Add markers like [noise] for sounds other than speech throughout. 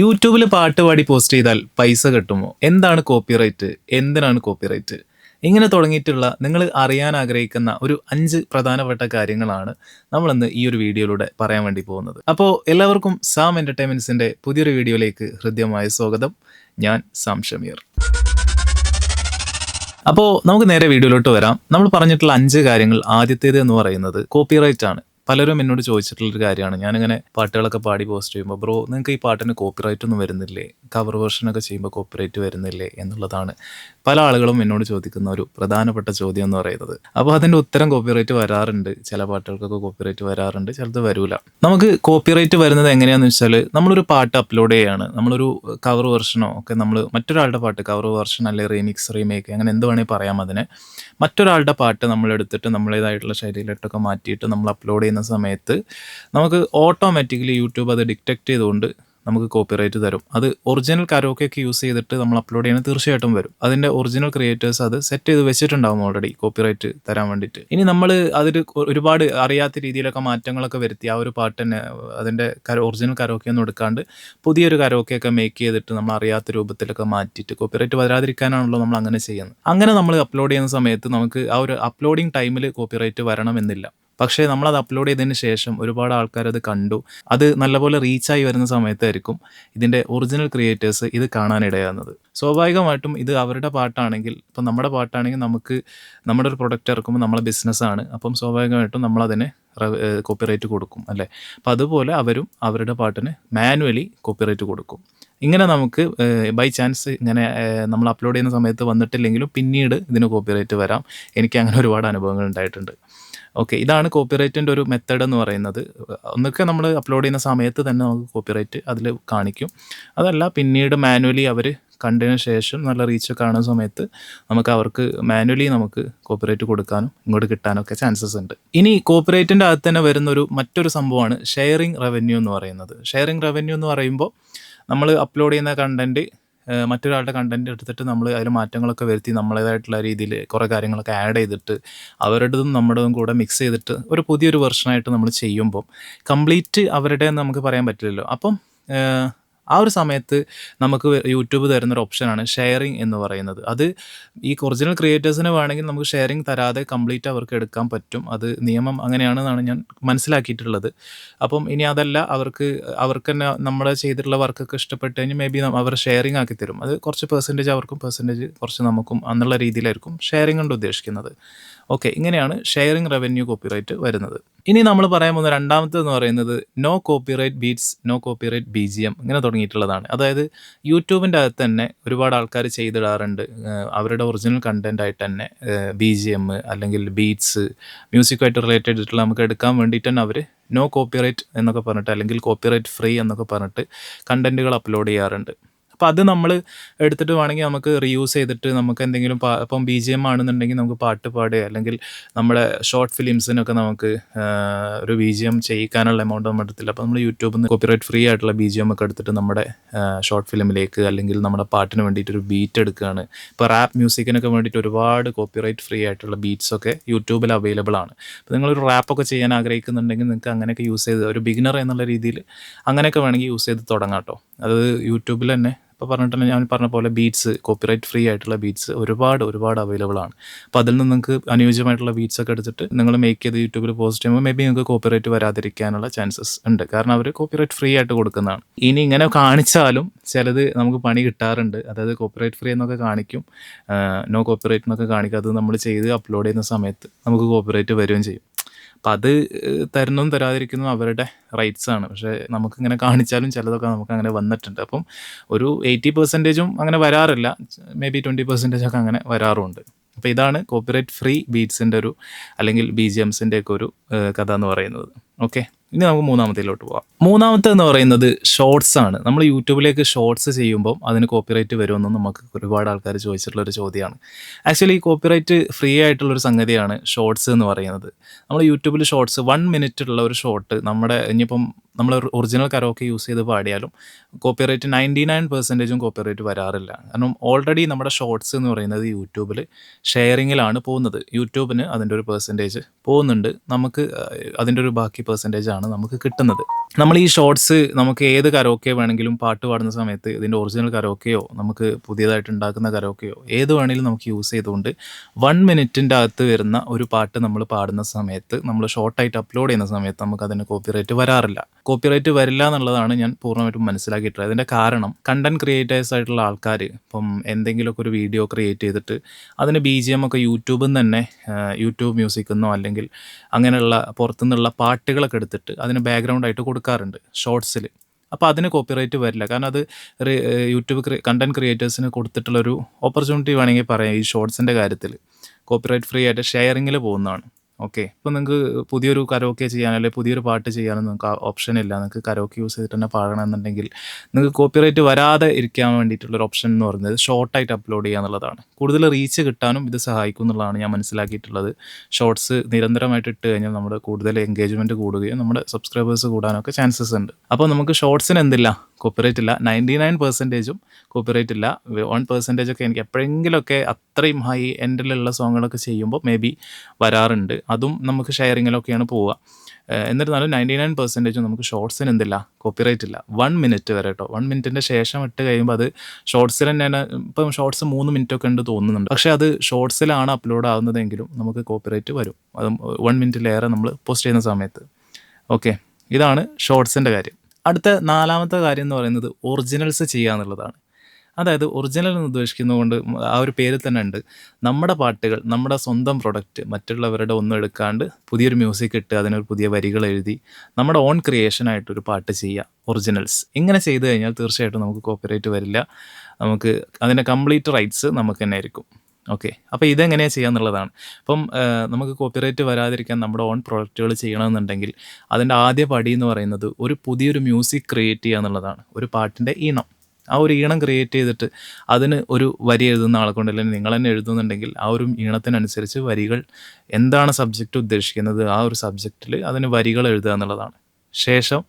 യൂട്യൂബിൽ പാട്ട് പാടി പോസ്റ്റ് ചെയ്താൽ പൈസ കിട്ടുമോ? എന്താണ് കോപ്പിറൈറ്റ്? എന്തിനാണ് കോപ്പിറൈറ്റ്? ഇങ്ങനെ തുടങ്ങിയിട്ടുള്ള നിങ്ങൾ അറിയാൻ ആഗ്രഹിക്കുന്ന ഒരു അഞ്ച് പ്രധാനപ്പെട്ട കാര്യങ്ങളാണ് നമ്മളിന്ന് ഈ ഒരു വീഡിയോയിലൂടെ പറയാൻ വേണ്ടി പോകുന്നത്. അപ്പോൾ എല്ലാവർക്കും സാം എന്റർടൈൻമെന്റ്സിന്റെ പുതിയൊരു വീഡിയോയിലേക്ക് ഹൃദ്യമായ സ്വാഗതം. ഞാൻ സാം ഷമീർ. അപ്പോൾ നമുക്ക് നേരെ വീഡിയോയിലോട്ട് വരാം. നമ്മൾ പറഞ്ഞിട്ടുള്ള അഞ്ച് കാര്യങ്ങൾ ആദ്യത്തേത് എന്ന് പറയുന്നത് കോപ്പിറൈറ്റ് ആണ് പലരും എന്നോട് ചോദിച്ചിട്ടുള്ളൊരു കാര്യമാണ്. ഞാനിങ്ങനെ പാട്ടുകളൊക്കെ പാടി പോസ്റ്റ് ചെയ്യുമ്പോൾ ബ്രോ നിങ്ങൾക്ക് ഈ പാട്ടിന് കോപ്പിറൈറ്റ് ഒന്നും വരുന്നില്ലേ? കവർ വേർഷനൊക്കെ ചെയ്യുമ്പോൾ കോപ്പിറൈറ്റ് വരുന്നില്ലേ? എന്നുള്ളതാണ്. പല ആളുകളും എന്നോട് ചോദിക്കുന്ന ഒരു പ്രധാനപ്പെട്ട ചോദ്യം എന്ന് പറയുന്നത്. അപ്പോൾ അതിന്റെ ഉത്തരം കോപ്പിറൈറ്റ് വരാറുണ്ട്. ചില പാട്ടുകൾക്കൊക്കെ കോപ്പിറൈറ്റ് വരാറുണ്ട്. ചിലത് വരൂല. നമുക്ക് കോപ്പിറൈറ്റ് വരുന്നത് എങ്ങനെയാന്ന് വെച്ചാൽ നമ്മളൊരു പാട്ട് അപ്ലോഡ് ചെയ്യാണ്. നമ്മളൊരു കവർ വെർഷനോ ഒക്കെ നമ്മൾ മറ്റൊരാളുടെ പാട്ട് കവർ വെർഷൻ അല്ലെങ്കിൽ റീമിക്സ് റീമേക്ക് അങ്ങനെ എന്ത് വേണമെങ്കിൽ പറയാം അതിന്. മറ്റൊരാളുടെ പാട്ട് നമ്മൾ എടുത്തിട്ട് നമ്മളേതായിട്ടുള്ള ശൈലിയിലിട്ടൊക്കെ മാറ്റിയിട്ട് നമ്മൾ അപ്ലോഡ് ചെയ്യുന്ന സമയത്ത് നമുക്ക് ഓട്ടോമാറ്റിക്കലി യൂട്യൂബ് അത് ഡിറ്റക്ട് ചെയ്തുകൊണ്ട് നമുക്ക് കോപ്പിറൈറ്റ് തരും. അത് ഒറിജിനൽ കരോക്കൊക്കെ യൂസ് ചെയ്തിട്ട് നമ്മൾ അപ്ലോഡ് ചെയ്യുന്നത് തീർച്ചയായിട്ടും വരും. അതിന്റെ ഒറിജിനൽ ക്രിയേറ്റേഴ്സ് അത് സെറ്റ് ചെയ്ത് വെച്ചിട്ടുണ്ടാവും ഓൾറെഡി കോപ്പിറൈറ്റ് തരാൻ വേണ്ടിയിട്ട്. ഇനി നമ്മൾ അതിൽ ഒരുപാട് അറിയാത്ത രീതിയിലൊക്കെ മാറ്റങ്ങളൊക്കെ വരുത്തി ആ ഒരു പാട്ട് തന്നെ അതിന്റെ ഒറിജിനൽ കരോക്കെ ഒന്നും എടുക്കാണ്ട് പുതിയൊരു കരോക്കെയൊക്കെ മേക്ക് ചെയ്തിട്ട് നമ്മൾ അറിയാത്ത രൂപത്തിലൊക്കെ മാറ്റിയിട്ട് കോപ്പിറൈറ്റ് വരാതിരിക്കാനാണല്ലോ നമ്മൾ അങ്ങനെ ചെയ്യുന്നത്. അങ്ങനെ നമ്മൾ അപ്ലോഡ് ചെയ്യുന്ന സമയത്ത് നമുക്ക് ആ ഒരു അപ്ലോഡിങ് ടൈമിൽ കോപ്പിറൈറ്റ് വരണമെന്നില്ല. പക്ഷേ നമ്മളത് അപ്ലോഡ് ചെയ്തതിന് ശേഷം ഒരുപാട് ആൾക്കാർ അത് കണ്ടു. അത് നല്ലപോലെ റീച്ചായി വരുന്ന സമയത്തായിരിക്കും ഇതിന്റെ ഒറിജിനൽ ക്രിയേറ്റേഴ്സ് ഇത് കാണാനിടയാകുന്നത്. സ്വാഭാവികമായിട്ടും ഇത് അവരുടെ പാട്ടാണെങ്കിൽ ഇപ്പം നമ്മുടെ പാട്ടാണെങ്കിൽ നമുക്ക് നമ്മുടെ ഒരു പ്രൊഡക്റ്റ് ഇറക്കുമ്പോൾ നമ്മളെ ബിസിനസ്സാണ് അപ്പം സ്വാഭാവികമായിട്ടും നമ്മളതിനെ കോപ്പിറൈറ്റ് കൊടുക്കും അല്ലേ? അപ്പം അതുപോലെ അവരും അവരുടെ പാട്ടിന് മാനുവലി കോപ്പിറൈറ്റ് കൊടുക്കും. ഇങ്ങനെ നമുക്ക് ബൈ ചാൻസ് ഇങ്ങനെ നമ്മൾ അപ്ലോഡ് ചെയ്യുന്ന സമയത്ത് വന്നിട്ടില്ലെങ്കിലും പിന്നീട് ഇതിന് കോപ്പിറൈറ്റ് വരാം. എനിക്ക് അങ്ങനെ ഒരുപാട് അനുഭവങ്ങൾ ഉണ്ടായിട്ടുണ്ട്. ഓക്കെ ഇതാണ് കോപ്പിറൈറ്റിന്റെ ഒരു മെത്തേഡ് എന്ന് പറയുന്നത്. ഒന്നൊക്കെ നമ്മൾ അപ്ലോഡ് ചെയ്യുന്ന സമയത്ത് തന്നെ നമുക്ക് കോപ്പിറൈറ്റ് അതിൽ കാണിക്കും. അതല്ല പിന്നീട് മാനുവലി അവർ കണ്ടതിന് ശേഷം നല്ല റീച്ച് കാണുന്ന സമയത്ത് നമുക്ക് അവർക്ക് മാനുവലി നമുക്ക് കോപ്പിറൈറ്റ് കൊടുക്കാനും ഇങ്ങോട്ട് കിട്ടാനൊക്കെ ചാൻസസ് ഉണ്ട്. ഇനി കോപ്പിറൈറ്റിന്റെ അകത്ത് തന്നെ വരുന്നൊരു മറ്റൊരു സംഭവമാണ് ഷെയറിംഗ് റവന്യൂ എന്ന് പറയുന്നത്. ഷെയറിംഗ് റവന്യൂ എന്ന് പറയുമ്പോൾ നമ്മൾ അപ്ലോഡ് ചെയ്യുന്ന കണ്ടന്റ് മറ്റൊരാളുടെ കണ്ടന്റ് എടുത്തിട്ട് നമ്മൾ അതിൽ മാറ്റങ്ങളൊക്കെ വരുത്തി നമ്മളേതായിട്ടുള്ള രീതിയിൽ കുറേ കാര്യങ്ങളൊക്കെ ആഡ് ചെയ്തിട്ട് അവരുടേതും നമ്മുടേതും കൂടെ മിക്സ് ചെയ്തിട്ട് ഒരു പുതിയൊരു വെർഷനായിട്ട് നമ്മൾ ചെയ്യുമ്പം കംപ്ലീറ്റ് അവരുടെ നമുക്ക് പറയാൻ പറ്റില്ലല്ലോ. അപ്പം ആ ഒരു സമയത്ത് നമുക്ക് യൂട്യൂബ് തരുന്നൊരു ഓപ്ഷനാണ് ഷെയറിങ് എന്ന് പറയുന്നത്. അത് ഈ ഒറിജിനൽ ക്രിയേറ്റേഴ്സിന് വേണമെങ്കിൽ നമുക്ക് ഷെയറിങ് തരാതെ കംപ്ലീറ്റ് അവർക്ക് എടുക്കാൻ പറ്റും. അത് നിയമം അങ്ങനെയാണെന്നാണ് ഞാൻ മനസ്സിലാക്കിയിട്ടുള്ളത്. അപ്പം ഇനി അതല്ല അവർക്ക് അവർക്ക് തന്നെ നമ്മൾ ചെയ്തിട്ടുള്ള വർക്കൊക്കെ ഇഷ്ടപ്പെട്ട് കഴിഞ്ഞാൽ മേ ബി അവർ ഷെയറിങ് ആക്കി തരും. അത് കുറച്ച് പെർസെന്റേജ് അവർക്കും പെർസെന്റേജ് കുറച്ച് നമുക്കും എന്നുള്ള രീതിയിലായിരിക്കും ഷെയറിംഗ് കൊണ്ട് ഉദ്ദേശിക്കുന്നത്. ഓക്കെ ഇങ്ങനെയാണ് ഷെയറിംഗ് റവന്യൂ കോപ്പിറൈറ്റ് വരുന്നത്. ഇനി നമ്മൾ പറയാൻ പോകുന്ന രണ്ടാമത്തെ എന്ന് പറയുന്നത് no copyright beats no copyright B G M ഇങ്ങനെ തുടങ്ങിയിട്ടുള്ളതാണ്. അതായത് യൂട്യൂബിന്റെ അകത്ത് തന്നെ ഒരുപാട് ആൾക്കാർ ചെയ്തിടാറുണ്ട്. അവരുടെ ഒറിജിനൽ കണ്ടന്റ് ആയിട്ട് തന്നെ ബി ജി എം അല്ലെങ്കിൽ ബീറ്റ്സ് മ്യൂസിക്കുമായിട്ട് റിലേറ്റഡ് ആയിട്ടുള്ള നമുക്ക് എടുക്കാൻ വേണ്ടിയിട്ട് തന്നെ അവർ നോ കോപ്പിറൈറ്റ് എന്നൊക്കെ പറഞ്ഞിട്ട് അല്ലെങ്കിൽ കോപ്പിറൈറ്റ് ഫ്രീ എന്നൊക്കെ പറഞ്ഞിട്ട് കണ്ടന്റുകൾ അപ്ലോഡ് ചെയ്യാറുണ്ട്. അപ്പോൾ അത് നമ്മൾ എടുത്തിട്ട് വേണമെങ്കിൽ നമുക്ക് റീയൂസ് ചെയ്തിട്ട് നമുക്ക് എന്തെങ്കിലും ഇപ്പം ബി ജി എം ആണെന്നുണ്ടെങ്കിൽ നമുക്ക് പാട്ട് പാടുക. അല്ലെങ്കിൽ നമ്മുടെ ഷോർട്ട് ഫിലിംസിനൊക്കെ നമുക്ക് ഒരു ബി ജി എം ചെയ്യിക്കാനുള്ള എമൗണ്ട് നമ്മൾ എടുത്തില്ല. അപ്പോൾ നമ്മൾ യൂട്യൂബിൽ നിന്ന് കോപ്പിറൈറ്റ് ഫ്രീ ആയിട്ടുള്ള ബി ജി എം ഒക്കെ എടുത്തിട്ട് നമ്മുടെ ഷോർട്ട് ഫിലിമിലേക്ക് അല്ലെങ്കിൽ നമ്മുടെ പാട്ടിന് വേണ്ടിയിട്ട് ഒരു ബീറ്റ് എടുക്കുകയാണ്. ഇപ്പോൾ റാപ്പ് മ്യൂസിക്കിനൊക്കെ വേണ്ടിയിട്ട് ഒരുപാട് കോപ്പിറൈറ്റ് ഫ്രീ ആയിട്ടുള്ള ബീറ്റ്സ് ഒക്കെ യൂട്യൂബിൽ അവൈലബിൾ ആണ്. അപ്പോൾ നിങ്ങളൊരു റാപ്പൊക്കെ ചെയ്യാൻ ആഗ്രഹിക്കുന്നുണ്ടെങ്കിൽ നിങ്ങൾക്ക് അങ്ങനെയൊക്കെ യൂസ് ചെയ്ത് ഒരു ബിഗിനർ എന്നുള്ള രീതിയിൽ അങ്ങനെയൊക്കെ വേണമെങ്കിൽ യൂസ് ചെയ്ത് തുടങ്ങാം കേട്ടോ. അത് യൂട്യൂബിൽ തന്നെ ഇപ്പോൾ പറഞ്ഞിട്ടുണ്ട് ഞാൻ പറഞ്ഞ പോലെ ബീറ്റ്സ് കോപ്പിറൈറ്റ് ഫ്രീ ആയിട്ടുള്ള ബീറ്റ്സ് ഒരുപാട് ഒരുപാട് അവൈലബിൾ ആണ്. അപ്പോൾ അതിൽ നിന്ന് നിങ്ങൾക്ക് അനുയോജ്യമായിട്ടുള്ള ബീറ്റ്സ് ഒക്കെ എടുത്തിട്ട് നിങ്ങൾ മേക്ക് ചെയ്ത് യൂട്യൂബിൽ പോസ്റ്റ് ചെയ്യുമ്പോൾ മേ ബി നിങ്ങൾക്ക് കോപ്പിറൈറ്റ് വരാതിരിക്കാനുള്ള ചാൻസസ് ഉണ്ട്. കാരണം അവർ കോപ്പിറൈറ്റ് ഫ്രീ ആയിട്ട് കൊടുക്കുന്നതാണ്. ഇനി ഇങ്ങനെ കാണിച്ചാലും ചിലത് നമുക്ക് പണി കിട്ടാറുണ്ട്. അതായത് കോപ്പിറൈറ്റ് ഫ്രീ എന്നൊക്കെ കാണിക്കും. നോ കോപ്പിറൈറ്റ് എന്നൊക്കെ കാണിക്കും. അത് നമ്മൾ ചെയ്ത് അപ്ലോഡ് ചെയ്യുന്ന സമയത്ത് നമുക്ക് കോപ്പിറൈറ്റ് വരികയും ചെയ്യും. അപ്പം അത് തരുന്നതും തരാതിരിക്കുന്നതും അവരുടെ റൈറ്റ്സ് ആണ്. പക്ഷേ നമുക്കിങ്ങനെ കാണിച്ചാലും ചിലതൊക്കെ നമുക്ക് അങ്ങനെ വന്നിട്ടുണ്ട്. അപ്പം ഒരു എയ്റ്റി പെർസെന്റേജും അങ്ങനെ വരാറില്ല. മേ ബി ട്വന്റി പെർസെന്റേജ് ഒക്കെ അങ്ങനെ വരാറുണ്ട്. അപ്പോൾ ഇതാണ് കോപ്പിറൈറ്റ് ഫ്രീ ബീറ്റ്സിന്റെ ഒരു അല്ലെങ്കിൽ ബി ജി എംസിന്റെ ഒക്കെ ഒരു കഥ എന്ന് പറയുന്നത്. ഓക്കെ ഇനി നമുക്ക് മൂന്നാമത്തേലോട്ട് പോവാം. മൂന്നാമത്തെ എന്ന് പറയുന്നത് ഷോർട്സ് ആണ്. നമ്മൾ യൂട്യൂബിലേക്ക് ഷോർട്സ് ചെയ്യുമ്പോൾ അതിന് കോപ്പിറൈറ്റ് വരുമെന്ന് നമുക്ക് ഒരുപാട് ആൾക്കാർ ചോദിച്ചിട്ടുള്ള ഒരു ചോദ്യമാണ്. ആക്ച്വലി കോപ്പിറൈറ്റ് ഫ്രീ ആയിട്ടുള്ളൊരു സംഗതിയാണ് ഷോർട്സ് എന്ന് പറയുന്നത്. നമ്മൾ യൂട്യൂബിൽ ഷോർട്സ് വൺ മിനിറ്റ് ഉള്ള ഒരു ഷോർട്ട് നമ്മുടെ ഇനിയിപ്പം നമ്മൾ ഒറിജിനൽ കരോക്കെ യൂസ് ചെയ്ത് പാടിയാലും കോപ്പിറൈറ്റ് നയന്റി നയൻ പെർസെന്റേജും കോപ്പിറൈറ്റ് വരാറില്ല. കാരണം ഓൾറെഡി നമ്മുടെ ഷോർട്സ് എന്ന് പറയുന്നത് യൂട്യൂബിൽ ഷെയറിങ്ങിലാണ് പോകുന്നത്. യൂട്യൂബിന് അതിന്റെ ഒരു പെർസെന്റേജ് പോകുന്നുണ്ട്. നമുക്ക് അതിന്റെ ഒരു ബാക്കി പെർസെന്റേജാണ് നമുക്ക് കിട്ടുന്നത്. നമ്മൾ ഈ ഷോർട്സ് നമുക്ക് ഏത് കരോക്കെ വേണമെങ്കിലും പാട്ട് പാടുന്ന സമയത്ത് ഇതിന്റെ ഒറിജിനൽ കരോക്കെയോ നമുക്ക് പുതിയതായിട്ട് ഉണ്ടാക്കുന്ന കരോക്കെയോ ഏത് വേണമെങ്കിലും നമുക്ക് യൂസ് ചെയ്തുകൊണ്ട് വൺ മിനിറ്റിന്റെ അകത്ത് വരുന്ന ഒരു പാട്ട് നമ്മൾ പാടുന്ന സമയത്ത് നമ്മൾ ഷോർട്ടായിട്ട് അപ്ലോഡ് ചെയ്യുന്ന സമയത്ത് നമുക്ക് അതിന് കോപ്പിറൈറ്റ് വരാറില്ല. കോപ്പിറൈറ്റ് വരില്ല എന്നുള്ളതാണ് ഞാൻ പൂർണമായിട്ടും മനസ്സിലാക്കിയിട്ടുള്ളത്. അതിന്റെ കാരണം കണ്ടന്റ് ക്രിയേറ്റേഴ്സ് ആയിട്ടുള്ള ആൾക്കാർ ഇപ്പം എന്തെങ്കിലുമൊക്കെ ഒരു വീഡിയോ ക്രിയേറ്റ് ചെയ്തിട്ട് അതിന് ബി ജി എം ഒക്കെ യൂട്യൂബിൽ നിന്ന് തന്നെ യൂട്യൂബ് മ്യൂസിക്കിൽ നിന്നോ അല്ലെങ്കിൽ അങ്ങനെയുള്ള പുറത്തുനിന്നുള്ള പാട്ടുകളൊക്കെ എടുത്തിട്ട് അതിന് ബാക്ക്ഗ്രൗണ്ട് ആയിട്ട് കൊടുക്കാറുണ്ട് ഷോർട്സിൽ അപ്പോൾ അതിന് കോപ്പിറൈറ്റ് വരില്ല. കാരണം അത് യൂട്യൂബ് കണ്ടന്റ് ക്രിയേറ്റേഴ്സിന് കൊടുത്തിട്ടുള്ളൊരു ഓപ്പർച്യൂണിറ്റി വേണമെങ്കിൽ പറയാം ഈ ഷോർട്സിന്റെ കാര്യത്തിൽ കോപ്പിറൈറ്റ് ഫ്രീ ആയിട്ട് ഷെയറിങ്ങിൽ പോകുന്നതാണ്. ഓക്കെ. ഇപ്പോൾ നിങ്ങൾക്ക് പുതിയൊരു കരോക്കെ ചെയ്യാൻ അല്ലെങ്കിൽ പുതിയൊരു പാട്ട് ചെയ്യാനും നിങ്ങൾക്ക് ഓപ്ഷൻ ഇല്ല. നിങ്ങൾക്ക് കരോക്കെ യൂസ് ചെയ്തിട്ട് തന്നെ പാടണമെന്നുണ്ടെങ്കിൽ നിങ്ങൾക്ക് കോപ്പിറൈറ്റ് വരാതെ ഇരിക്കാൻ വേണ്ടിയിട്ടുള്ളൊരു ഓപ്ഷൻ എന്ന് പറയുന്നത് ഷോർട്ടായിട്ട് അപ്ലോഡ് ചെയ്യുക എന്നുള്ളതാണ്. കൂടുതൽ റീച്ച് കിട്ടാനും ഇത് സഹായിക്കും എന്നുള്ളതാണ് ഞാൻ മനസ്സിലാക്കിയിട്ടുള്ളത്. ഷോർട്സ് നിരന്തരമായിട്ട് ഇട്ട് കഴിഞ്ഞാൽ നമ്മുടെ കൂടുതൽ എൻഗേജ്മെന്റ് കൂടുകയും നമ്മുടെ സബ്സ്ക്രൈബേഴ്സ് കൂടാനൊക്കെ ചാൻസസ് ഉണ്ട്. അപ്പോൾ നമുക്ക് ഷോർട്സിന് എന്തില്ല? കോപ്പിറൈറ്റ് ഇല്ല. നയന്റി നയൻ പെർസെന്റേജും കോപ്പിറൈറ്റ് ഇല്ല. വൺ പെർസെന്റേജൊക്കെ എനിക്ക് എപ്പോഴെങ്കിലുമൊക്കെ അത്രയും ഹൈ എൻഡിലുള്ള സോങ്ങുകളൊക്കെ ചെയ്യുമ്പോൾ മേ ബി വരാറുണ്ട്. അതും നമുക്ക് ഷെയറിങ്ങിലൊക്കെയാണ് പോവുക. എന്നിരുന്നാലും നയന്റി നയൻ പെർസെന്റേജും നമുക്ക് ഷോർട്സിന് എന്തില്ല? കോപ്പിറൈറ്റ് ഇല്ല. വൺ മിനിറ്റ് വരെ കേട്ടോ. വൺ മിനിറ്റിന്റെ ശേഷം ഇട്ട് കഴിയുമ്പോൾ അത് ഷോർട്സിൽ തന്നെയാണ് ഇപ്പം ഷോർട്സ് മൂന്ന് മിനിറ്റ് ഒക്കെ ഉണ്ട് തോന്നുന്നുണ്ട്. പക്ഷേ അത് ഷോർട്സിലാണ് അപ്ലോഡ് ആവുന്നതെങ്കിലും നമുക്ക് കോപ്പിറൈറ്റ് വരും. അത് വൺ മിനിറ്റിലേറെ നമ്മൾ പോസ്റ്റ് ചെയ്യുന്ന സമയത്ത്. ഓക്കെ ഇതാണ് ഷോർട്സിന്റെ കാര്യം. അടുത്ത നാലാമത്തെ കാര്യം എന്ന് പറയുന്നത് ഒറിജിനൽസ് ചെയ്യുക എന്നുള്ളതാണ്. അതായത് ഒറിജിനൽ എന്ന് ഉദ്ദേശിക്കുന്നതുകൊണ്ട് ആ ഒരു പേരിൽ തന്നെ ഉണ്ട്. നമ്മുടെ പാട്ടുകൾ നമ്മുടെ സ്വന്തം പ്രൊഡക്റ്റ് മറ്റുള്ളവരുടെ ഒന്നും എടുക്കാണ്ട് പുതിയൊരു മ്യൂസിക് ഇട്ട് അതിനൊരു പുതിയ വരികൾ എഴുതി നമ്മുടെ ഓൺ ക്രിയേഷനായിട്ടൊരു പാട്ട് ചെയ്യുക ഒറിജിനൽസ് ഇങ്ങനെ ചെയ്തു കഴിഞ്ഞാൽ തീർച്ചയായിട്ടും നമുക്ക് കോപ്പറേറ്റ് വരില്ല. നമുക്ക് അതിന്റെ കംപ്ലീറ്റ് റൈറ്റ്സ് നമുക്ക് തന്നെ ആയിരിക്കും. ഓക്കെ. അപ്പോൾ ഇതെങ്ങനെയാണ് ചെയ്യുക എന്നുള്ളതാണ് അപ്പം നമുക്ക് കോപ്പിറൈറ്റ് വരാതിരിക്കാൻ നമ്മുടെ ഓൺ പ്രൊഡക്റ്റുകൾ ചെയ്യണമെന്നുണ്ടെങ്കിൽ അതിന്റെ ആദ്യ പടി എന്ന് പറയുന്നത് ഒരു പുതിയൊരു മ്യൂസിക് ക്രിയേറ്റ് ചെയ്യുക എന്നുള്ളതാണ്. ഒരു പാട്ടിന്റെ ഈണം. ആ ഒരു ഈണം ക്രിയേറ്റ് ചെയ്തിട്ട് അതിന് ഒരു വരി എഴുതുന്ന ആളെ കൊണ്ട് അല്ലെങ്കിൽ നിങ്ങൾ തന്നെ എഴുതുന്നുണ്ടെങ്കിൽ ആ ഒരു ഈണത്തിനനുസരിച്ച് വരികൾ എന്താണ് സബ്ജക്റ്റ് ഉദ്ദേശിക്കുന്നത് ആ ഒരു സബ്ജക്റ്റിൽ അതിന് വരികൾ എഴുതുക എന്നുള്ളതാണ്. ശേഷം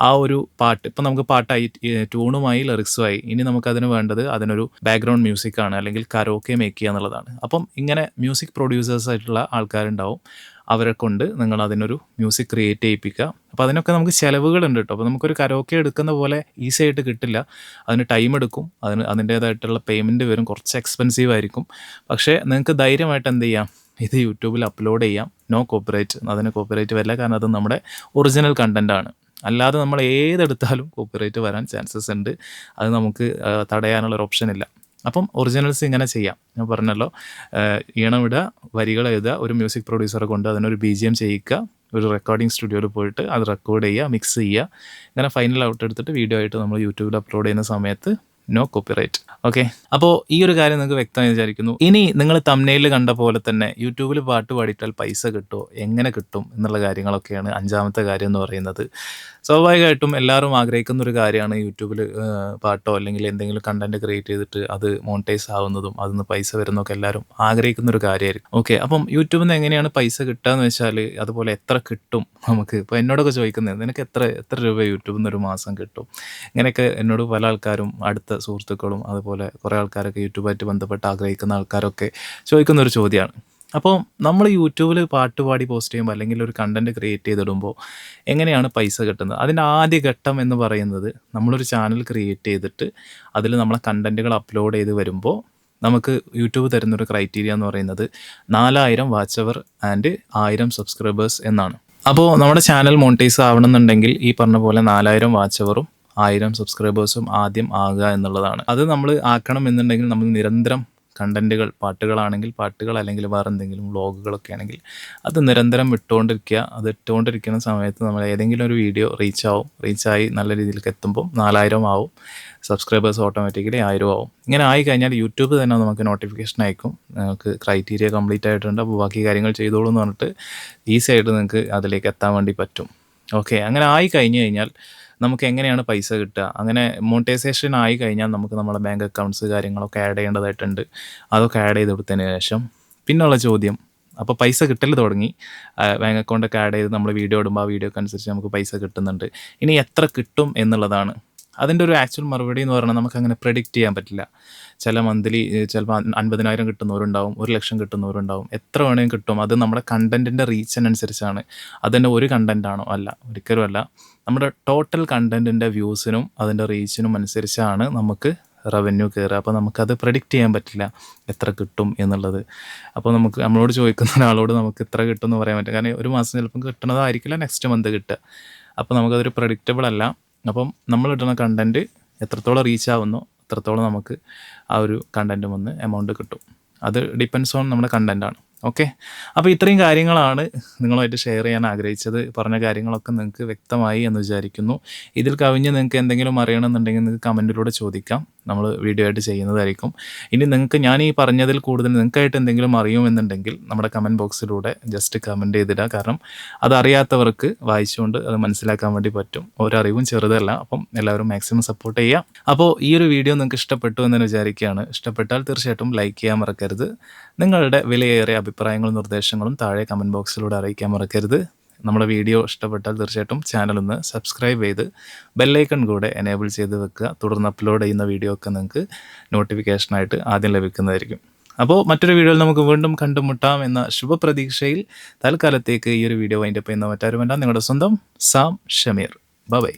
ആ ഒരു പാട്ട്. ഇപ്പം നമുക്ക് പാട്ടായി ട്യൂണുമായി ലിറിക്സുമായി ഇനി നമുക്കതിന് വേണ്ടത് അതിനൊരു ബാക്ക്ഗ്രൗണ്ട് മ്യൂസിക് ആണ് അല്ലെങ്കിൽ കരോക്കെ മേക്ക് ചെയ്യുക എന്നുള്ളതാണ്. അപ്പം ഇങ്ങനെ മ്യൂസിക് പ്രൊഡ്യൂസേഴ്സ് ആയിട്ടുള്ള ആൾക്കാരുണ്ടാവും. അവരെ കൊണ്ട് നിങ്ങൾ അതിനൊരു മ്യൂസിക് ക്രിയേറ്റ് ചെയ്യിപ്പിക്കുക. അപ്പോൾ അതിനൊക്കെ നമുക്ക് ചിലവുകളുണ്ട് കേട്ടോ അപ്പോൾ നമുക്കൊരു കരോക്കെ എടുക്കുന്ന പോലെ ഈസി ആയിട്ട് കിട്ടില്ല. അതിന് ടൈം എടുക്കും. അതിന് അതിന്റേതായിട്ടുള്ള പേയ്മെന്റ് വരും. കുറച്ച് എക്സ്പെൻസീവ് ആയിരിക്കും. പക്ഷേ നിങ്ങൾക്ക് ധൈര്യമായിട്ട് എന്ത് ചെയ്യാം? ഇത് യൂട്യൂബിൽ അപ്ലോഡ് ചെയ്യാം. നോ കോപ്പറേറ്റ് അതിന് കോപ്പറേറ്റ് വരില്ല. കാരണം അത് നമ്മുടെ ഒറിജിനൽ കണ്ടന്റ് ആണ്. അല്ലാതെ നമ്മൾ ഏതെടുത്താലും കോപ്പിറൈറ്റ് വരാൻ ചാൻസസ് ഉണ്ട്. അത് നമുക്ക് തടയാനുള്ളൊരു ഓപ്ഷൻ ഇല്ല. അപ്പം ഒറിജിനൽസ് ഇങ്ങനെ ചെയ്യാം. ഞാൻ പറഞ്ഞല്ലോ ആ, ഈണം ഇടുക വരികൾ എഴുതുക ഒരു മ്യൂസിക് പ്രൊഡ്യൂസറെ കൊണ്ട് അതിനൊരു ബി ജി എം ചെയ്യിക്കുക ഒരു റെക്കോർഡിംഗ് സ്റ്റുഡിയോയിൽ പോയിട്ട് അത് റെക്കോർഡ് ചെയ്യുക മിക്സ് ചെയ്യുക ഇങ്ങനെ ഫൈനൽ ഔട്ട് എടുത്തിട്ട് വീഡിയോ ആയിട്ട് നമ്മൾ യൂട്യൂബിൽ അപ്ലോഡ് ചെയ്യുന്ന സമയത്ത് നോ കോപ്പിറൈറ്റ് ഓക്കെ അപ്പോൾ ഈ ഒരു കാര്യം നിങ്ങൾക്ക് വ്യക്തമായി വിചാരിക്കുന്നു. ഇനി നിങ്ങൾ തമ്നയിൽ കണ്ട പോലെ തന്നെ യൂട്യൂബിൽ പാട്ട് പാടിയിട്ടാൽ പൈസ കിട്ടുമോ എങ്ങനെ കിട്ടും? എന്നുള്ള കാര്യങ്ങളൊക്കെയാണ് അഞ്ചാമത്തെ കാര്യം എന്ന് പറയുന്നത്. സ്വാഭാവികമായിട്ടും എല്ലാവരും ആഗ്രഹിക്കുന്ന ഒരു കാര്യമാണ് യൂട്യൂബിൽ പാട്ടോ അല്ലെങ്കിൽ എന്തെങ്കിലും കണ്ടന്റ് ക്രിയേറ്റ് ചെയ്തിട്ട് അത് മോണിറ്റൈസ് ആവുന്നതും അതിൽ പൈസ വരുന്നതൊക്കെ എല്ലാവരും ആഗ്രഹിക്കുന്ന ഒരു കാര്യമായിരിക്കും. ഓക്കെ അപ്പം യൂട്യൂബിൽ നിന്ന് എങ്ങനെയാണ് പൈസ കിട്ടുക എന്ന് വെച്ചാൽ അതുപോലെ എത്ര കിട്ടും നമുക്ക്? ഇപ്പോൾ എന്നോടൊക്കെ ചോദിക്കുന്നത് നിനക്ക് എത്ര എത്ര രൂപ യൂട്യൂബിൽ നിന്ന് ഒരു മാസം കിട്ടും? ഇങ്ങനെയൊക്കെ എന്നോട് പല ആൾക്കാരും അടുത്ത സുഹൃത്തുക്കളും അതുപോലെ കുറേ ആൾക്കാരൊക്കെ യൂട്യൂബായിട്ട് ബന്ധപ്പെട്ട് ആഗ്രഹിക്കുന്ന ആൾക്കാരൊക്കെ ചോദിക്കുന്ന ഒരു ചോദ്യമാണ്. അപ്പോൾ നമ്മൾ യൂട്യൂബിൽ പാട്ട് പാടി പോസ്റ്റ് ചെയ്യുമ്പോൾ അല്ലെങ്കിൽ ഒരു കണ്ടന്റ് ക്രിയേറ്റ് ചെയ്തിടുമ്പോൾ എങ്ങനെയാണ് പൈസ കിട്ടുന്നത്? അതിന്റെ ആദ്യ ഘട്ടം എന്ന് പറയുന്നത് നമ്മളൊരു ചാനൽ ക്രിയേറ്റ് ചെയ്തിട്ട് അതിൽ നമ്മളെ കണ്ടന്റുകൾ അപ്ലോഡ് ചെയ്ത് വരുമ്പോൾ നമുക്ക് യൂട്യൂബ് തരുന്നൊരു ക്രൈറ്റീരിയ എന്ന് പറയുന്നത് നാലായിരം വാച്ച് അവർ ആൻഡ് ആയിരം സബ്സ്ക്രൈബേഴ്സ് എന്നാണ്. അപ്പോൾ നമ്മുടെ ചാനൽ മോണിറ്റൈസ് ആവണമെന്നുണ്ടെങ്കിൽ ഈ പറഞ്ഞ പോലെ നാലായിരം വാച്ച് അവറും ആയിരം സബ്സ്ക്രൈബേഴ്സും ആദ്യം ആകുക എന്നുള്ളതാണ്. അത് നമ്മൾ ആക്കണം എന്നുണ്ടെങ്കിൽ നമ്മൾ നിരന്തരം കണ്ടന്റുകൾ പാട്ടുകളാണെങ്കിൽ പാട്ടുകൾ അല്ലെങ്കിൽ വേറെ എന്തെങ്കിലും വ്ളോഗുകളൊക്കെ ആണെങ്കിൽ അത് നിരന്തരം ഇട്ടുകൊണ്ടിരിക്കുക അത് ഇട്ടുകൊണ്ടിരിക്കുന്ന സമയത്ത് നമ്മൾ ഏതെങ്കിലും ഒരു വീഡിയോ റീച്ച് ആവും. റീച്ചായി നല്ല രീതിയിലേക്ക് എത്തുമ്പോൾ നാലായിരം ആവും. സബ്സ്ക്രൈബേഴ്സ് ഓട്ടോമാറ്റിക്കലി ആയിരം ആവും. ഇങ്ങനെ ആയി കഴിഞ്ഞാൽ യൂട്യൂബ് തന്നെ നമുക്ക് നോട്ടിഫിക്കേഷൻ അയക്കും. നമുക്ക് ക്രൈറ്റീരിയ കംപ്ലീറ്റ് ആയിട്ടുണ്ട്. അപ്പോൾ ബാക്കി കാര്യങ്ങൾ ചെയ്തോളൂ എന്ന് പറഞ്ഞിട്ട് ഈസി ആയിട്ട് നിങ്ങൾക്ക് അതിലേക്ക് എത്താൻ വേണ്ടി പറ്റും. ഓക്കെ അങ്ങനെ ആയി കഴിഞ്ഞു കഴിഞ്ഞാൽ നമുക്ക് എങ്ങനെയാണ് പൈസ കിട്ടുക? അങ്ങനെ മോണിറ്റൈസേഷൻ ആയി കഴിഞ്ഞാൽ നമുക്ക് നമ്മുടെ ബാങ്ക് അക്കൗണ്ട്സ് കാര്യങ്ങളൊക്കെ ആഡ് ചെയ്യേണ്ടതായിട്ടുണ്ട്. അതൊക്കെ ആഡ് ചെയ്ത് കൊടുത്തതിന് ശേഷം പിന്നുള്ള ചോദ്യം. അപ്പോൾ പൈസ കിട്ടൽ തുടങ്ങി. ബാങ്ക് അക്കൗണ്ടൊക്കെ ആഡ് ചെയ്ത് നമ്മൾ വീഡിയോ ഇടുമ്പോൾ ആ വീഡിയോക്ക് അനുസരിച്ച് നമുക്ക് പൈസ കിട്ടുന്നുണ്ട്. ഇനി എത്ര കിട്ടും എന്നുള്ളതാണ് അതിന്റെ ഒരു ആക്ച്വൽ മറുപടി എന്ന് പറഞ്ഞാൽ നമുക്ക് അങ്ങനെ പ്രെഡിക്റ്റ് ചെയ്യാൻ പറ്റില്ല. ചില മന്ത്ലി ചിലപ്പോൾ അൻപതിനായിരം കിട്ടുന്നവരുണ്ടാവും ഒരു ലക്ഷം കിട്ടുന്നവരുണ്ടാവും. എത്ര വേണമെങ്കിലും കിട്ടും. അത് നമ്മുടെ കണ്ടന്റിന്റെ റീച്ചിനനുസരിച്ചാണ് അതിന്റെ ഒരു കണ്ടന്റാണോ അല്ല. ഒരിക്കലും അല്ല. നമ്മുടെ ടോട്ടൽ കണ്ടന്റിന്റെ വ്യൂസിനും അതിന്റെ റീച്ചിനും അനുസരിച്ചാണ് നമുക്ക് റവന്യൂ കയറുക അപ്പോൾ നമുക്കത് പ്രഡിക്റ്റ് ചെയ്യാൻ പറ്റില്ല. എത്ര കിട്ടും എന്നുള്ളത്. അപ്പോൾ നമുക്ക് നമ്മളോട് ചോദിക്കുന്ന [laughs] ഒരാളോട് നമുക്ക് ഇത്ര കിട്ടും എന്ന് പറയാൻ പറ്റും കാരണം ഒരു മാസം ചിലപ്പം കിട്ടുന്നതായിരിക്കില്ല നെക്സ്റ്റ് മന്ത് കിട്ടുക. അപ്പോൾ നമുക്കതൊരു പ്രഡിക്റ്റബിൾ അല്ല. അപ്പം നമ്മൾ ഇടുന്ന കണ്ടന്റ് എത്രത്തോളം റീച്ച് ആവുന്നോ അത്രത്തോളം നമുക്ക് ആ ഒരു കണ്ടന്റ് വന്ന് എമൗണ്ട് കിട്ടും. അത് ഡിപ്പെൻസ് ഓൺ നമ്മുടെ കണ്ടന്റാണ് ഓക്കെ അപ്പോൾ ഇത്രയും കാര്യങ്ങളാണ് നിങ്ങളുമായിട്ട് ഷെയർ ചെയ്യാൻ ആഗ്രഹിച്ചത്. പറഞ്ഞ കാര്യങ്ങളൊക്കെ നിങ്ങൾക്ക് വ്യക്തമായി എന്ന് വിചാരിക്കുന്നു. ഇതിൽ കവിഞ്ഞ് നിങ്ങൾക്ക് എന്തെങ്കിലും അറിയണമെന്നുണ്ടെങ്കിൽ നിങ്ങൾക്ക് കമന്റിലൂടെ ചോദിക്കാം. നമ്മൾ വീഡിയോ ആയിട്ട് ചെയ്യുന്നതായിരിക്കും. ഇനി നിങ്ങൾക്ക് ഞാൻ ഈ പറഞ്ഞതിൽ കൂടുതൽ നിങ്ങൾക്കായിട്ട് എന്തെങ്കിലും അറിയുമെന്നുണ്ടെങ്കിൽ നമ്മുടെ കമന്റ് ബോക്സിലൂടെ ജസ്റ്റ് കമന്റ് ചെയ്തിടുക കാരണം അതറിയാത്തവർക്ക് വായിച്ചുകൊണ്ട് അത് മനസ്സിലാക്കാൻ വേണ്ടി പറ്റും. ഒരറിവും ചെറുതല്ല. അപ്പം എല്ലാവരും മാക്സിമം സപ്പോർട്ട് ചെയ്യുക അപ്പോൾ ഈ ഒരു വീഡിയോ നിങ്ങൾക്ക് ഇഷ്ടപ്പെട്ടു എന്ന് വിചാരിക്കുകയാണ്. ഇഷ്ടപ്പെട്ടാൽ തീർച്ചയായിട്ടും ലൈക്ക് ചെയ്യാൻ മറക്കരുത്. നിങ്ങളുടെ വിലയേറിയ അഭിപ്രായങ്ങളും നിർദ്ദേശങ്ങളും താഴെ കമന്റ് ബോക്സിലൂടെ അറിയിക്കാൻ മറക്കരുത്. നമ്മുടെ വീഡിയോ ഇഷ്ടപ്പെട്ടാൽ തീർച്ചയായിട്ടും ചാനൽ ഒന്ന് സബ്സ്ക്രൈബ് ചെയ്ത് ബെല്ലൈക്കൺ കൂടെ എനേബിൾ ചെയ്ത് വെക്കുക. തുടർന്ന് അപ്ലോഡ് ചെയ്യുന്ന വീഡിയോ ഒക്കെ നിങ്ങൾക്ക് നോട്ടിഫിക്കേഷനായിട്ട് ആദ്യം ലഭിക്കുന്നതായിരിക്കും. അപ്പോൾ മറ്റൊരു വീഡിയോയിൽ നമുക്ക് വീണ്ടും കണ്ടുമുട്ടാം എന്ന ശുഭപ്രതീക്ഷയിൽ തൽക്കാലത്തേക്ക് ഈ ഒരു വീഡിയോ വൈൻഡപ്പ് ചെയ്യുന്ന മറ്റാരുമല്ല. നിങ്ങളുടെ സ്വന്തം സാം ഷമീർ. ബൈ